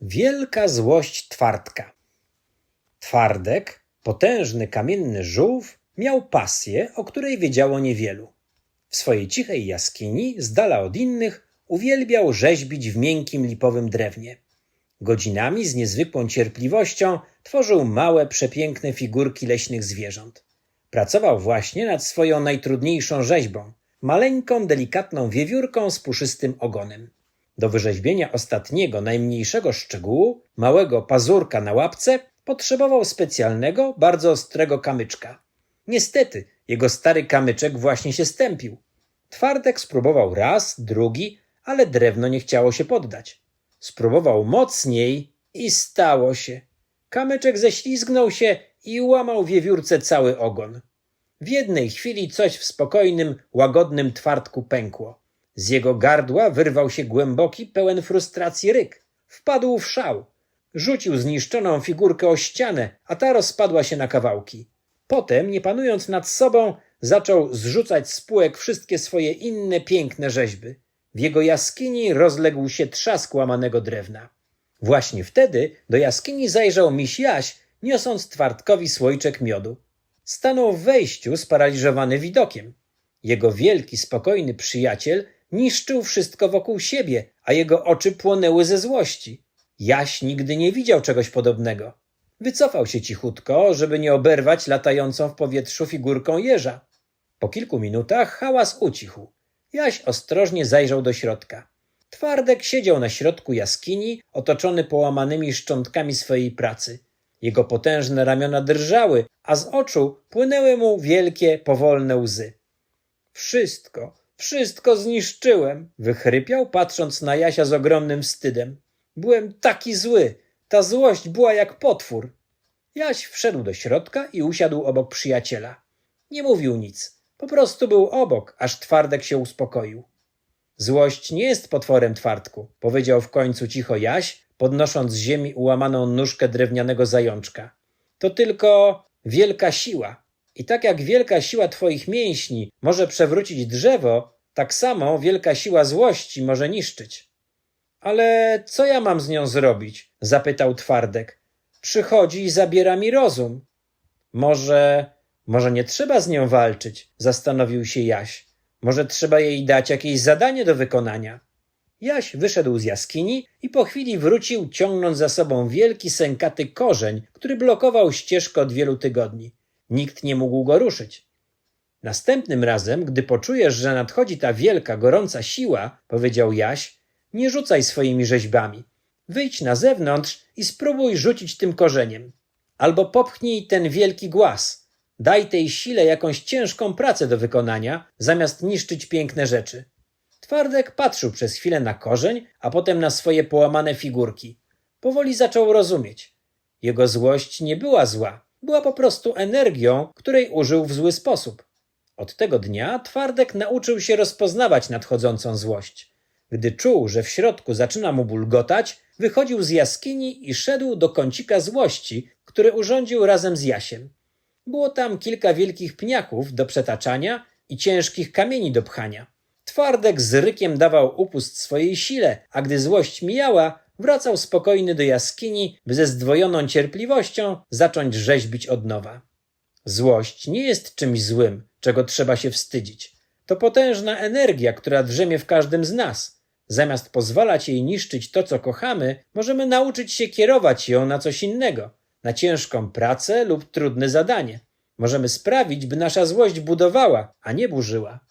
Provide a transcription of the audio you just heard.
Wielka złość Twardka. Twardek, potężny kamienny żółw, miał pasję, o której wiedziało niewielu. W swojej cichej jaskini, z dala od innych, uwielbiał rzeźbić w miękkim lipowym drewnie. Godzinami z niezwykłą cierpliwością tworzył małe, przepiękne figurki leśnych zwierząt. Pracował właśnie nad swoją najtrudniejszą rzeźbą maleńką, delikatną wiewiórką z puszystym ogonem. Do wyrzeźbienia ostatniego, najmniejszego szczegółu, małego pazurka na łapce, potrzebował specjalnego, bardzo ostrego kamyczka. Niestety, jego stary kamyczek właśnie się stępił. Twardek spróbował raz, drugi, ale drewno nie chciało się poddać. Spróbował mocniej i stało się. Kamyczek ześlizgnął się i łamał wiewiórce cały ogon. W jednej chwili coś w spokojnym, łagodnym twardku pękło. Z jego gardła wyrwał się głęboki, pełen frustracji ryk. Wpadł w szał. Rzucił zniszczoną figurkę o ścianę, a ta rozpadła się na kawałki. Potem, nie panując nad sobą, zaczął zrzucać z półek wszystkie swoje inne piękne rzeźby. W jego jaskini rozległ się trzask łamanego drewna. Właśnie wtedy do jaskini zajrzał miś Jaś, niosąc twardkowi słoiczek miodu. Stanął w wejściu sparaliżowany widokiem. Jego wielki, spokojny przyjaciel niszczył wszystko wokół siebie, a jego oczy płonęły ze złości. Jaś nigdy nie widział czegoś podobnego. Wycofał się cichutko, żeby nie oberwać latającą w powietrzu figurką jeża. Po kilku minutach hałas ucichł. Jaś ostrożnie zajrzał do środka. Twardek siedział na środku jaskini, otoczony połamanymi szczątkami swojej pracy. Jego potężne ramiona drżały, a z oczu płynęły mu wielkie, powolne łzy. Wszystko, wszystko zniszczyłem, wychrypiał, patrząc na Jasia z ogromnym wstydem. Byłem taki zły, ta złość była jak potwór. Jaś wszedł do środka i usiadł obok przyjaciela. Nie mówił nic, po prostu był obok, aż Twardek się uspokoił. Złość nie jest potworem, Twardku, powiedział w końcu cicho Jaś, podnosząc z ziemi ułamaną nóżkę drewnianego zajączka. To tylko wielka siła. I tak jak wielka siła twoich mięśni może przewrócić drzewo, tak samo wielka siła złości może niszczyć. Ale co ja mam z nią zrobić? zapytał Twardek. Przychodzi i zabiera mi rozum. Może, może nie trzeba z nią walczyć, zastanowił się Jaś. Może trzeba jej dać jakieś zadanie do wykonania. Jaś wyszedł z jaskini i po chwili wrócił, ciągnąc za sobą wielki sękaty korzeń, który blokował ścieżkę od wielu tygodni. Nikt nie mógł go ruszyć. Następnym razem, gdy poczujesz, że nadchodzi ta wielka, gorąca siła, powiedział Jaś, nie rzucaj swoimi rzeźbami. Wyjdź na zewnątrz i spróbuj rzucić tym korzeniem. Albo popchnij ten wielki głaz. Daj tej sile jakąś ciężką pracę do wykonania, zamiast niszczyć piękne rzeczy. Twardek patrzył przez chwilę na korzeń, a potem na swoje połamane figurki. Powoli zaczął rozumieć. Jego złość nie była zła, była po prostu energią, której użył w zły sposób. Od tego dnia Twardek nauczył się rozpoznawać nadchodzącą złość. Gdy czuł, że w środku zaczyna mu bulgotać, wychodził z jaskini i szedł do kącika złości, który urządził razem z Jasiem. Było tam kilka wielkich pniaków do przetaczania i ciężkich kamieni do pchania. Twardek z rykiem dawał upust swojej sile, a gdy złość mijała, wracał spokojny do jaskini, by ze zdwojoną cierpliwością zacząć rzeźbić od nowa. Złość nie jest czymś złym, czego trzeba się wstydzić. To potężna energia, która drzemie w każdym z nas. Zamiast pozwalać jej niszczyć to, co kochamy, możemy nauczyć się kierować ją na coś innego, na ciężką pracę lub trudne zadanie. Możemy sprawić, by nasza złość budowała, a nie burzyła.